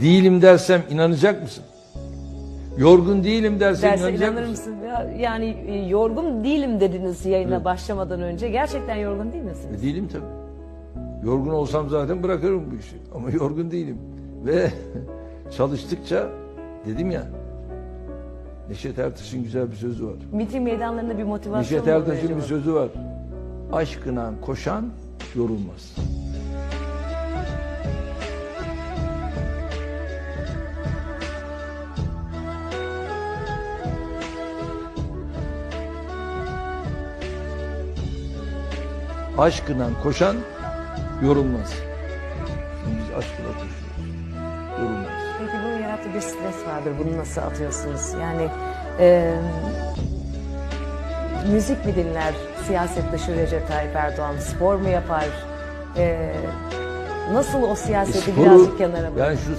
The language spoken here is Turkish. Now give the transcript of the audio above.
Değilim dersem inanacak mısın? Yorgun değilim dersem Derse inanacak inanır mısın? mısın? Ya, yani e, yorgun değilim dediniz yayına başlamadan önce. Gerçekten yorgun değil misiniz? E, değilim tabii. Yorgun olsam zaten bırakırım bu işi. Ama yorgun değilim. Ve çalıştıkça dedim ya Neşet Ertaş'ın güzel bir sözü var. Miting meydanlarında bir motivasyon Neşet Ertaş'ın bir sözü var. Aşkına koşan yorulmaz. Aşkına koşan yorulmaz. Şimdi biz aşkına koşuyoruz. Yorulmaz. Peki bunun yarattığı bir stres vardır. Bunu nasıl atıyorsunuz? Yani e, müzik mi dinler siyaset dışı Recep Tayyip Erdoğan? Spor mu yapar? E, nasıl o siyaseti Sporu- birazcık kenara bırakır? Yani şu